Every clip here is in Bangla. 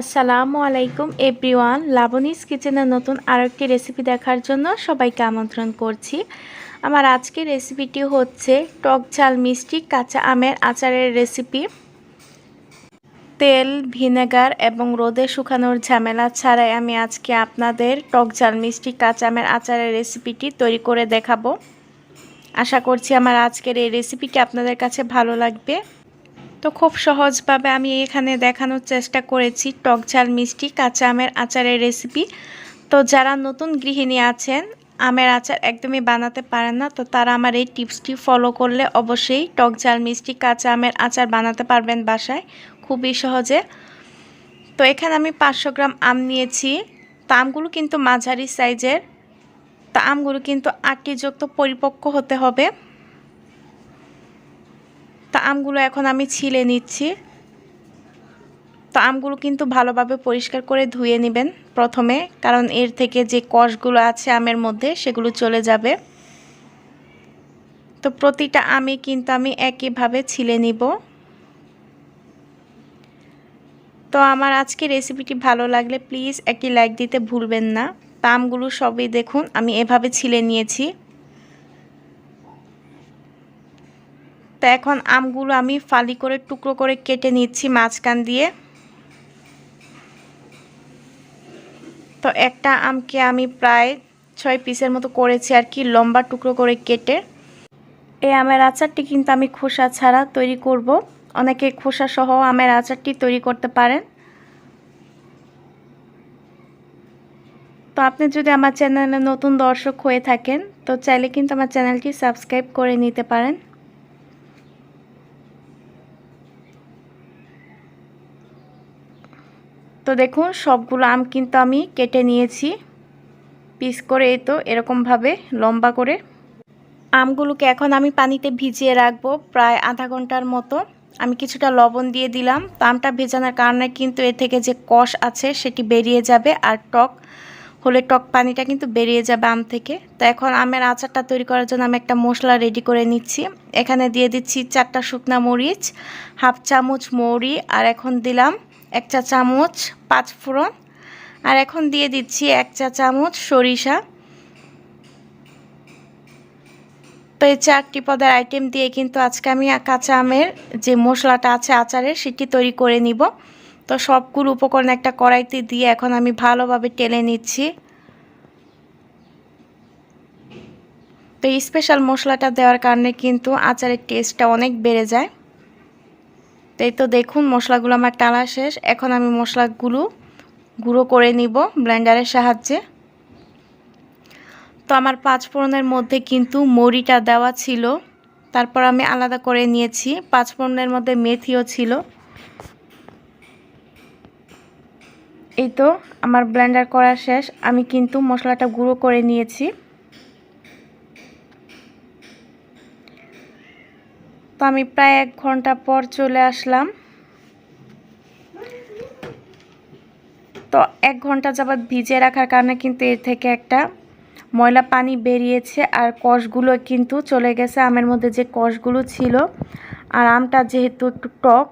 আসসালামু আলাইকুম, এভরিওয়ান। লাবণীস কিচেনের নতুন আরেকটি রেসিপি দেখার জন্য সবাইকে আমন্ত্রণ করছি। আমার আজকের রেসিপিটি হচ্ছে টক ঝাল মিষ্টি কাঁচা আমের আচারের রেসিপি। তেল, ভিনেগার এবং রোদে শুকানোর ঝামেলা ছাড়াই আমি আজকে আপনাদের টক ঝাল মিষ্টি কাঁচা আমের আচারের রেসিপিটি তৈরি করে দেখাবো। আশা করছি আমার আজকের এই রেসিপিটি আপনাদের কাছে ভালো লাগবে। তো খুব সহজভাবে আমি এখানে দেখানোর চেষ্টা করেছি টক ঝাল মিষ্টি, কাঁচা আমের আচারের রেসিপি তো যারা নতুন গৃহিণী আছেন, আমের আচার একদমই বানাতে পারেন না, তো তারা আমার এই টিপসটি ফলো করলে অবশ্যই টক ঝাল মিষ্টি, কাঁচা আমের আচার বানাতে পারবেন বাসায়, খুবই সহজে। তো এখানে আমি পাঁচশো গ্রাম আম নিয়েছি। তা আমগুলো কিন্তু মাঝারি সাইজের তা আমগুলো কিন্তু আটটি যুক্ত পরিপক্ক হতে হবে। তা আমগুলো এখন আমি ছিলে নিচ্ছি। তো আমগুলো কিন্তু ভালোভাবে পরিষ্কার করে ধুয়ে নেবেন প্রথমে, কারণ এর থেকে যে কষগুলো আছে আমের মধ্যে, সেগুলো চলে যাবে। তো প্রতিটা আমে কিন্তু আমি একইভাবে ছিলে নিব। তো আমার আজকে রেসিপিটি ভালো লাগলে প্লিজ একটি লাইক দিতে ভুলবেন না। তা আমগুলো সবই দেখুন, আমি এভাবে ছিলে নিয়েছি। তো এখন আমগুলো আমি ফালি করে, টুকরো করে কেটে নিচ্ছি মাঝখান দিয়ে। তো একটা আমকে আমি প্রায় ছয় পিসের মতো করেছি আর কি, লম্বা টুকরো করে কেটে। এই আমের আচারটি কিন্তু আমি খোসা ছাড়া তৈরি করব। অনেকে খোসা সহ আমের আচারটি তৈরি করতে পারেন। তো আপনি যদি আমার চ্যানেলে নতুন দর্শক হয়ে থাকেন, তো চাইলে কিন্তু আমার চ্যানেলটি সাবস্ক্রাইব করে নিতে পারেন। তো দেখুন, সবগুলো আম কিন্তু আমি কেটে নিয়েছি। পিস করে এই তো এরকমভাবে লম্বা করে। আমগুলোকে এখন আমি পানিতে ভিজিয়ে রাখব প্রায় আধা ঘণ্টার মতো। আমি কিছুটা লবণ দিয়ে দিলাম। তো আমটা ভেজানোর কারণে কিন্তু এ থেকে যে কষ আছে সেটি বেরিয়ে যাবে আর টক হলে টক পানিটা কিন্তু বেরিয়ে যাবে আম থেকে। তো এখন আমের আচারটা তৈরি করার জন্য আমি একটা মশলা রেডি করে নিচ্ছি। এখানে দিয়ে দিচ্ছি চারটা শুকনা মরিচ, হাফ চামচ মৌরি, আর এখন দিলাম এক চা চামচ পাঁচ ফোড়ন। আর এখন দিয়ে দিচ্ছি এক চা চামচ সরিষা। তো এই চারটি পদের আইটেম দিয়ে কিন্তু আজকে আমি কাঁচা আমের যে মশলাটা আছে আচারের সেটি তৈরি করে নিব। তো সবগুলো উপকরণ একটা কড়াইতে দিয়ে এখন আমি ভালোভাবে টেলে নিচ্ছি। তো স্পেশাল মশলাটা দেওয়ার কারণে কিন্তু আচারের টেস্টটা অনেক বেড়ে যায়। তাই তো দেখুন, মশলাগুলো আমার টালা শেষ। এখন আমি মশলাগুলো গুঁড়ো করে নিব ব্লেন্ডারের সাহায্যে। তো আমার পাঁচ ফোড়নের মধ্যে কিন্তু মরিটা দেওয়া ছিল। তারপর আমি আলাদা করে নিয়েছি, পাঁচ ফোড়নের মধ্যে মেথিও ছিল। এই তো আমার ব্লেন্ডার করা শেষ। আমি কিন্তু মশলাটা গুঁড়ো করে নিয়েছি। তো আমি প্রায় এক ঘণ্টা পর চলে আসলাম। তো এক ঘণ্টা যাবৎ ভিজে রাখার কারণে কিন্তু এর থেকে একটা ময়লা পানি বেরিয়েছে আর কষগুলো কিন্তু চলে গেছে, আমের মধ্যে যে কষগুলো ছিল। আর আমটা যেহেতু একটু টক,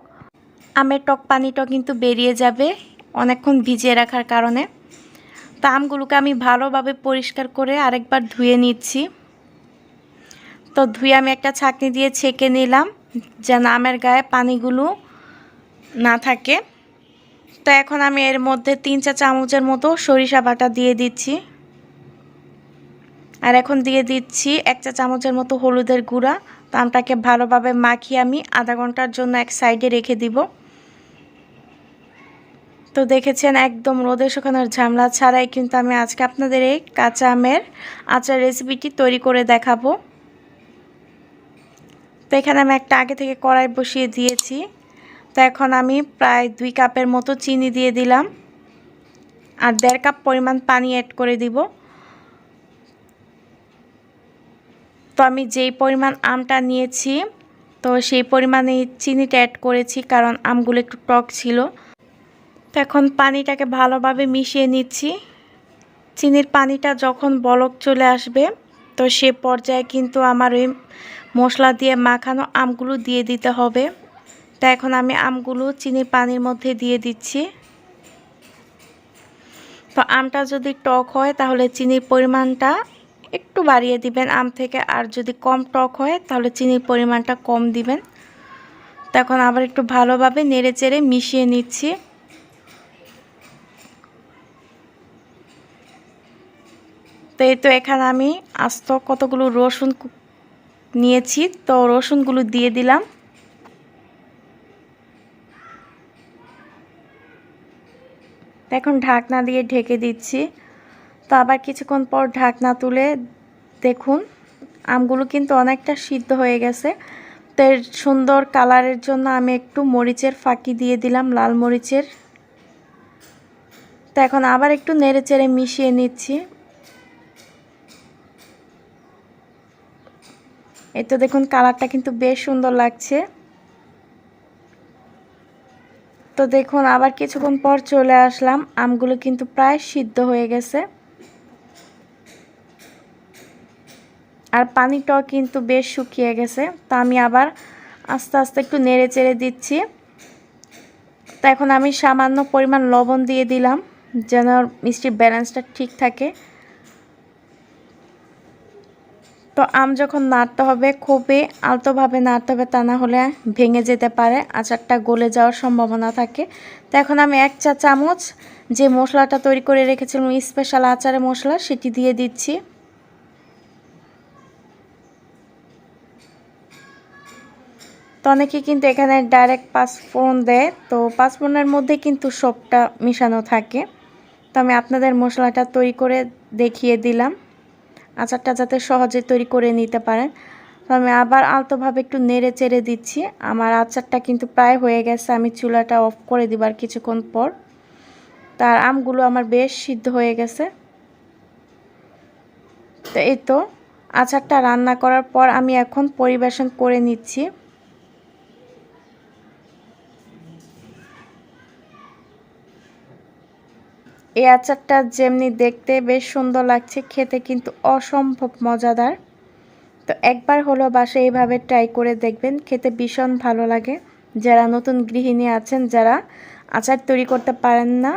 আমের টক পানিটা কিন্তু বেরিয়ে যাবে অনেকক্ষণ ভিজিয়ে রাখার কারণে। তো আমগুলোকে আমি ভালোভাবে পরিষ্কার করে আরেকবার ধুয়ে নিচ্ছি। তো ধুয়ে আমি একটা ছাঁকনি দিয়ে ছেঁকে নিলাম, যেন আমের গায়ে পানিগুলো না থাকে। তো এখন আমি এর মধ্যে তিন চা চামচের মতো সরিষা বাটা দিয়ে দিচ্ছি। আর এখন দিয়ে দিচ্ছি এক চা চামচের মতো হলুদের গুঁড়া। তো আমটাকে ভালোভাবে মাখিয়ে আমি আধা ঘণ্টার জন্য এক সাইডে রেখে দিব। তো দেখেছেন একদম রোদে শুকানোর ঝামলা ছাড়াই কিন্তু আমি আজকে আপনাদের এই কাঁচা আমের আচার রেসিপিটি তৈরি করে দেখাবো। তো এখানে আমি একটা আগে থেকে কড়াই বসিয়ে দিয়েছি। তো এখন আমি প্রায় দুই কাপের মতো চিনি দিয়ে দিলাম। আর দেড় কাপ পরিমাণ পানি অ্যাড করে দিব। তো আমি যেই পরিমাণ আমটা নিয়েছি, তো সেই পরিমাণে চিনিটা অ্যাড করেছি কারণ আমগুলো একটু টক ছিল। তো এখন পানিটাকে ভালোভাবে মিশিয়ে নিচ্ছি। চিনির পানিটা যখন বলক চলে আসবে তো সে পর্যায়ে কিন্তু আমার ওই মশলা দিয়ে মাখানো আমগুলো দিয়ে দিতে হবে। তা এখন আমি আমগুলো চিনির পানির মধ্যে দিয়ে দিচ্ছি। তো আমটা যদি টক হয় তাহলে চিনির পরিমাণটা একটু বাড়িয়ে দিবেন আম থেকে, আর যদি কম টক হয় তাহলে চিনির পরিমাণটা কম দিবেন। তখন আবার একটু ভালোভাবে নেড়ে চেড়ে মিশিয়ে নিচ্ছি। তো এই তো এখানে আমি আস্ত কতগুলো রসুন নিয়েছি। তো রসুনগুলো দিয়ে দিলাম। এখন ঢাকনা দিয়ে ঢেকে দিচ্ছি। তো আবার কিছুক্ষণ পর ঢাকনা তুলে দেখুন, আমগুলো কিন্তু অনেকটা সিদ্ধ হয়ে গেছে। তো এর সুন্দর কালারের জন্য আমি একটু মরিচের ফাঁকি দিয়ে দিলাম, লাল মরিচের। তো এখন আবার একটু নেড়ে চেড়ে মিশিয়ে নিচ্ছি। এই তো দেখুন কালারটা কিন্তু বেশ সুন্দর লাগছে। তো দেখুন আবার কিছুক্ষণ পর চলে আসলাম। আমগুলো কিন্তু প্রায় সিদ্ধ হয়ে গেছে। আর পানিটাও কিন্তু বেশ শুকিয়ে গেছে। তো আমি আবার আস্তে আস্তে একটু নেড়ে চেড়ে দিচ্ছি। তো এখন আমি সামান্য পরিমাণ লবণ দিয়ে দিলাম, যেন মিষ্টির ব্যালেন্সটা ঠিক থাকে। তো আম যখন নাড়তে হবে, খুবই আলতোভাবে নাড়তে হবে তা না হলে ভেঙে যেতে পারে, আচারটা গলে যাওয়ার সম্ভাবনা থাকে। তো এখন আমি এক চা চামচ যে মশলাটা তৈরি করে রেখেছিলাম, স্পেশাল আচারে মশলা, সেটি দিয়ে দিচ্ছি। তো অনেকে কিন্তু এখানে ডাইরেক্ট পাঁচফোড়ন দেয়, তো পাঁচফোড়নের মধ্যে কিন্তু সবটা মিশানো থাকে। তো আমি আপনাদের মশলাটা তৈরি করে দেখিয়ে দিলাম। আচারটা যাতে সহজে তৈরি করে নিতে পারেন। তো আমি আবার আলতোভাবে একটু নেড়ে চেড়ে দিচ্ছি। আমার আচারটা কিন্তু প্রায় হয়ে গেছে। আমি চুলাটা অফ করে দিবার কিছুক্ষণ পর। তার আমগুলো আমার বেশ সিদ্ধ হয়ে গেছে। তো এই তো আচারটা রান্না করার পর আমি এখন পরিবেশন করে নিচ্ছি। এই আচারটা যেমনি দেখতে বেশ সুন্দর লাগছে, খেতে কিন্তু অসম্ভব মজাদার। তো একবার হলো বাসে এইভাবে ট্রাই করে দেখবেন, খেতে ভীষণ ভালো লাগে। যারা নতুন গৃহিণী আছেন, যারা আচার তৈরি করতে পারেন না,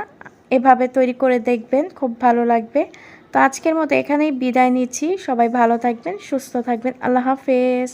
এভাবে তৈরি করে দেখবেন, খুব ভালো লাগবে। তো আজকের মতো এখানেই বিদায় নিচ্ছি। সবাই ভালো থাকবেন, সুস্থ থাকবেন। আল্লাহ হাফেজ।